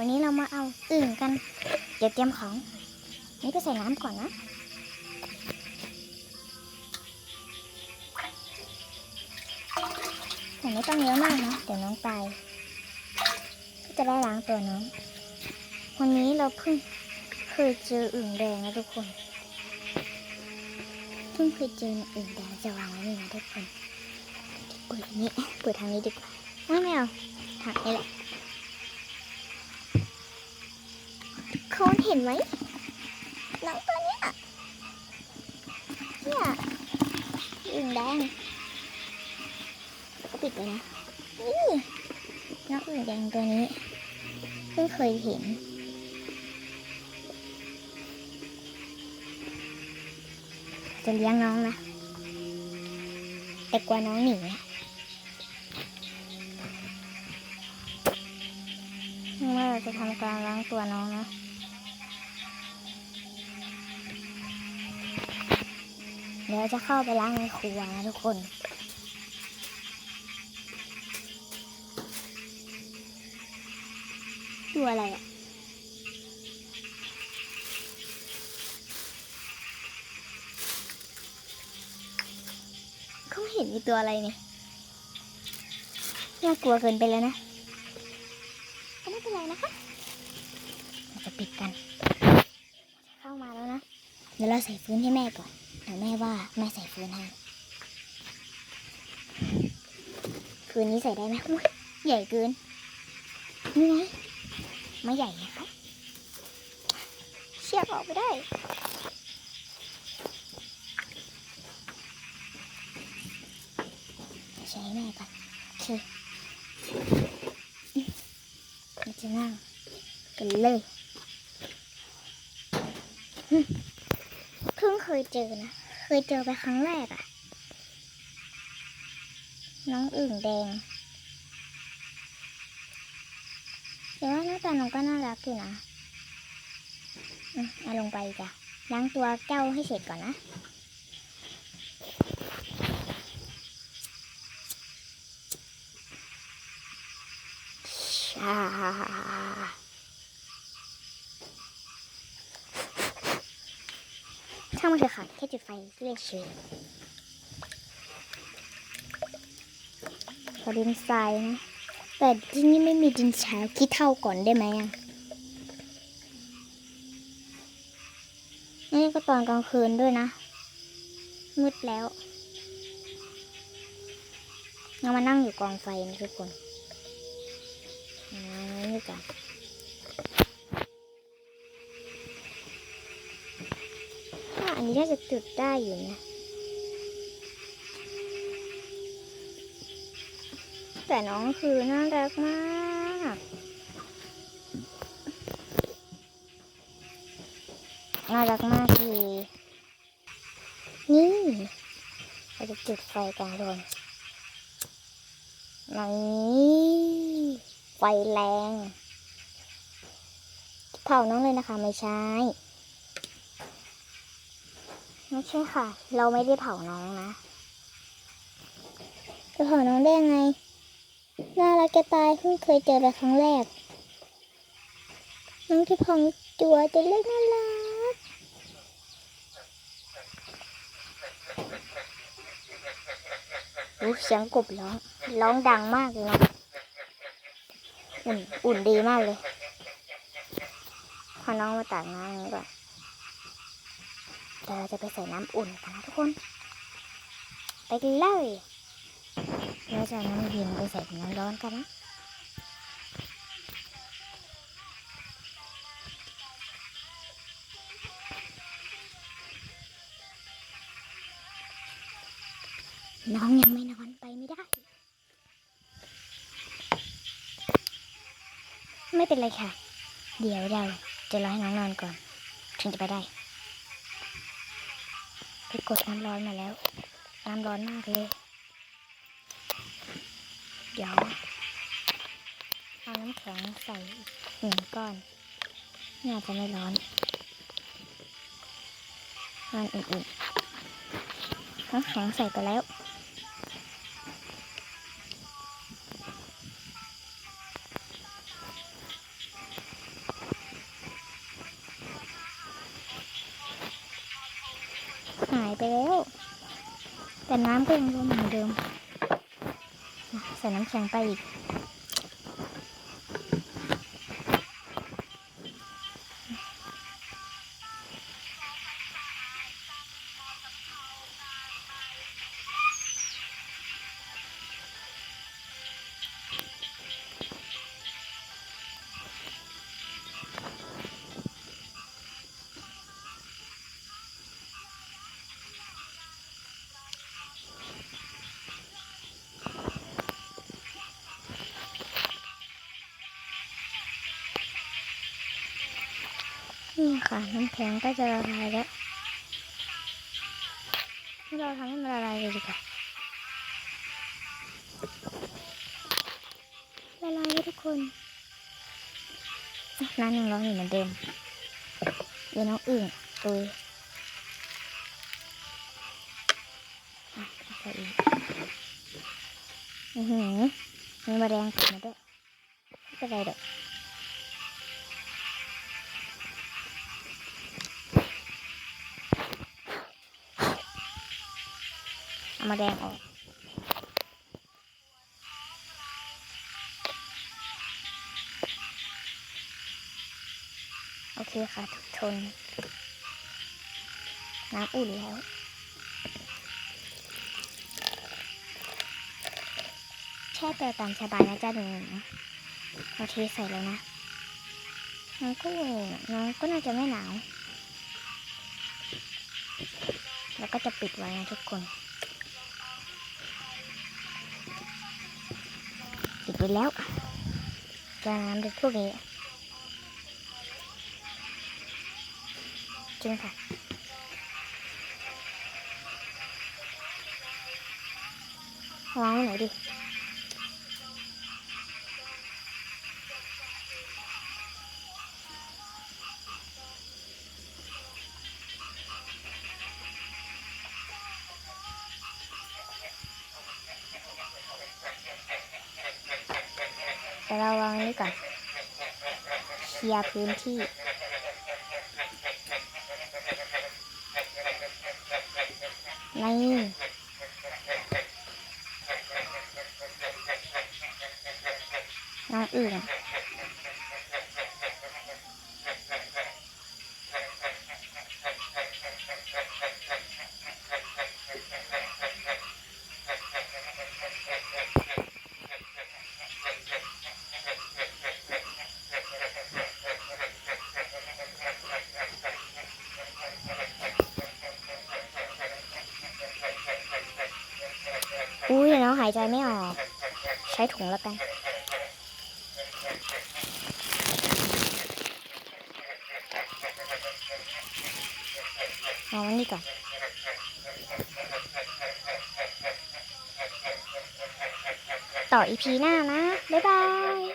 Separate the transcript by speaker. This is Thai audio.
Speaker 1: วันนี้เรามาเอาอึ่งกัน เดี๋ยวเตรียมของ นี่ไปใส่น้ำก่อนนะ แต่ไม่ต้องเยอะมากนะ เดี๋ยวน้องตายก็จะได้ล้างตัวน้อง วันนี้เราเพิ่งเคยเจออึ่งแดงนะทุกคน เพิ่งเคยเจออึ่งแดงจะวางไว้นี่นะทุกคน เปิดอันนี้ เปิดทางนี้ดีกว่า ไม่ไม่เอาทางนี้แหละ โคนเห็นไหมน้องตัวเนี้ยเนี่ยอึ่งแดงก็ปิดเลยนะนี่น้องอึ่งแดงตัวนี้เพิ่งเคยเห็นจะเลี้ยงน้องนะ แต่กลัวน้องหนีอะว่าเราจะทำการล้างตัวน้องนะ เดี๋ยวจะเข้าไปล้างในครัวนะทุกคน ตัวอะไรอะเขาเห็นมีตัวอะไรเนี่ยน่ากลัวเกินไปแล้วนะไม่เป็นไรนะคะเราจะปิดกัน เข้ามาแล้วนะ เดี๋ยวเราใส่ฟืนให้แม่ก่อน เดี๋ยวแม่ว่าแม่ใส่ฟืนให้ฟืนนี้ใส่ได้ไหมใหญ่เกินนี่ไงไม่ใหญ่นะคะเชือกออกไปได้ใช้แม่ก่อนคเราจะนั่งกันเลยหึ เคยเจอนะ เคยเจอไปครั้งแรกอะน้องอึ่งแดงแต่ว่าหน้าตาน้องก็น่ารักอยู่นะอืมเอาลงไปจ้ะล้างตัวเจ้าให้เสร็จก่อนนะชาช่างมันเถอะค่ะแค่จุดไฟเรื่อยเฉยขอดินทรายนะ แต่ที่นี่ไม่มีดินทรายคิดเท่าก่อนได้ไหมอะนี่ก็ตอนกลางคืนด้วยนะ มืดแล้วเรามานั่งอยู่กองไฟนะทุกคนอ่านี่ก่อน อันนี้น่าจะจุดได้อยู่นะ แต่น้องคือน่ารักมากน่ารักมากทีนี่เราจะจุดไฟกลางโดนนี่ไฟแรง เผาน้องเลยนะคะไม่ใช่ ไม่ใช่ค่ะ เราไม่ได้เผาน้องนะจะเผาน้องได้ยังไง น่ารักจะตายเพิ่งเคยเจอไปครั้งแรก น้องที่พองจัวจะเล็กน่ารักอู้เสียงกบร้อง ร้องดังมากเลยเนาะ อุ่น อุ่นดีมากเลยพาน้องมาตากน้ำอย่างนี้ก่อน เดี๋ยวเราจะไปใส่น้ำอุ่นกันนะทุกคน ไปกันเลยเราจะน้ำเย็นไปใส่น้ำร้อนกันนะน้องยังไม่นอนไปไม่ได้ ไม่เป็นไรค่ะ เดี๋ยวเราจะรอให้น้องนอนก่อน ถึงจะไปได้ ไปกดน้ำร้อนมาแล้ว น้ำร้อนมากเลย เดี๋ยวเอาน้ำแข็งใส่อีกหนึ่งก้อนน่าจะไม่ร้อนร้อนอุ่นๆน้ำแข็งใส่ไปแล้ว หายไปแล้ว แต่น้ำก็ยังท่วมเหมือนเดิม ใส่น้ำแข็งไปอีก นี่ค่ะน้ำแข็งก็จะละลายแล้วให้เราทำให้มันละลายเลยดีกว่าละลายแล้วทุกคนน้ำยังร้อนอยู่เหมือนเดิมเดี๋ยวน้องอึ่งตุยอะเอาใส่อีกอือหือมีแมลงติดมาด้วยไม่เป็นไรเด็ก เอามาแดงออกโอเคค่ะทุกชนน้ำอุ่นแล้ว แช่ตัวตามสบายนะจ๊ะหนูเราเทใส่แล้วนะ น้องก็น้องก็น่าจะไม่หนาว แล้วก็จะปิดไว้นะทุกคน ปิดไปแล้วจะน้ำเป็นพวกนี้จริงค่ะวางไหนอยดิ แต่เราวางอันนี้ก่อนเคลียร์พื้นที่นี่น้องอื่นอุ้ย น้องหายใจไม่ออก ใช้ถุงแล้วกัน เอาอันนี้ก่อนต่ออีพีหน้านะ บ๊ายบาย